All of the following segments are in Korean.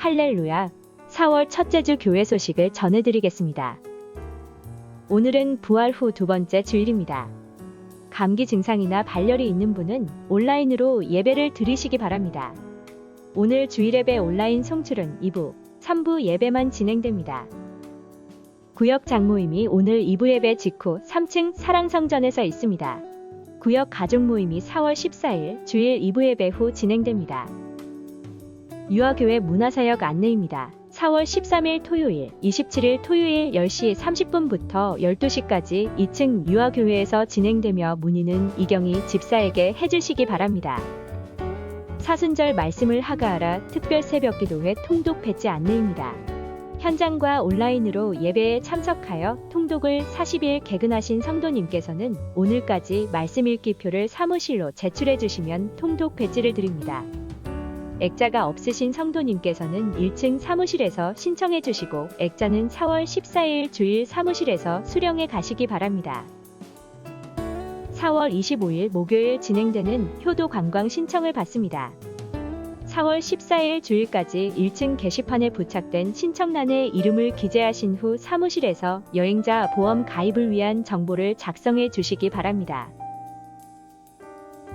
할렐루야 4월 첫째 주 교회 소식을 전해드리겠습니다. 오늘은 부활 후 두 번째 주일입니다. 감기 증상이나 발열이 있는 분은 온라인으로 예배를 드리시기 바랍니다. 오늘 주일 예배 온라인 송출은 2부, 3부 예배만 진행됩니다. 구역 장모임이 오늘 2부 예배 직후 3층 사랑성전에서 있습니다. 구역 가족 모임이 4월 14일 주일 2부 예배 후 진행됩니다. 유아교회 문화사역 안내입니다. 4월 13일 토요일, 27일 토요일 10시 30분부터 12시까지 2층 유아교회에서 진행되며 문의는 이경희 집사에게 해주시기 바랍니다. 사순절 말씀을 하가하라 특별 새벽 기도회 통독 배지 안내입니다. 현장과 온라인으로 예배에 참석하여 통독을 40일 개근하신 성도님께서는 오늘까지 말씀 읽기표를 사무실로 제출해 주시면 통독 배지를 드립니다. 액자가 없으신 성도님께서는 1층 사무실에서 신청해 주시고 액자는 4월 14일 주일 사무실에서 수령해 가시기 바랍니다. 4월 25일 목요일 진행되는 효도 관광 신청을 받습니다. 4월 14일 주일까지 1층 게시판에 부착된 신청란에 이름을 기재하신 후 사무실에서 여행자 보험 가입을 위한 정보를 작성해 주시기 바랍니다.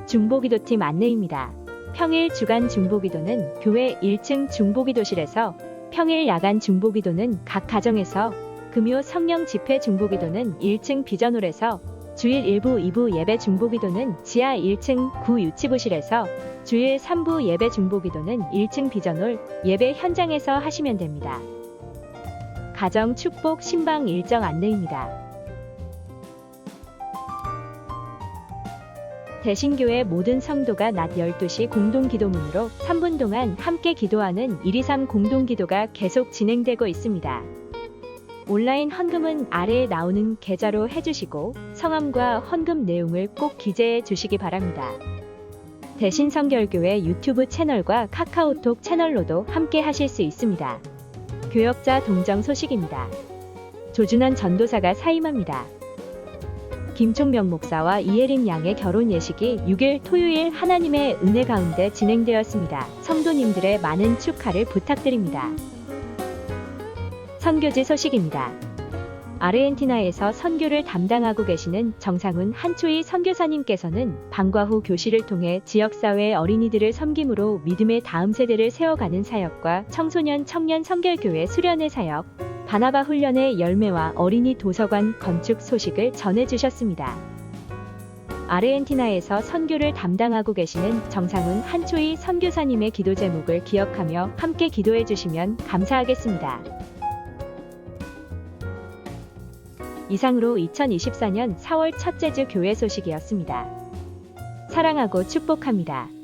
중보기도팀 안내입니다. 평일 주간 중보기도는 교회 1층 중보기도실에서 평일 야간 중보기도는 각 가정에서 금요 성령 집회 중보기도는 1층 비전홀에서 주일 1부 2부 예배 중보기도는 지하 1층 구 유치부실에서 주일 3부 예배 중보기도는 1층 비전홀 예배 현장에서 하시면 됩니다. 가정 축복 신방 일정 안내입니다. 대신교회 모든 성도가 낮 12시 공동기도문으로 3분 동안 함께 기도하는 123 공동기도가 계속 진행되고 있습니다. 온라인 헌금은 아래에 나오는 계좌로 해주시고 성함과 헌금 내용을 꼭 기재해 주시기 바랍니다. 대신 성결교회 유튜브 채널과 카카오톡 채널로도 함께 하실 수 있습니다. 교역자 동정 소식입니다. 조준환 전도사가 사임합니다. 김총명 목사와 이예림 양의 결혼 예식이 6일 토요일 하나님의 은혜 가운데 진행되었습니다. 성도님들의 많은 축하를 부탁드립니다. 선교지 소식입니다. 아르헨티나에서 선교를 담당하고 계시는 정상훈 한초희 선교사님께서는 방과 후 교실을 통해 지역사회 어린이들을 섬김으로 믿음의 다음 세대를 세워가는 사역과 청소년 청년 성결교회 수련의 사역, 바나바 훈련의 열매와 어린이 도서관 건축 소식을 전해주셨습니다. 아르헨티나에서 선교를 담당하고 계시는 정상훈 한초희 선교사님의 기도 제목을 기억하며 함께 기도해 주시면 감사하겠습니다. 이상으로 2024년 4월 첫째 주 교회 소식이었습니다. 사랑하고 축복합니다.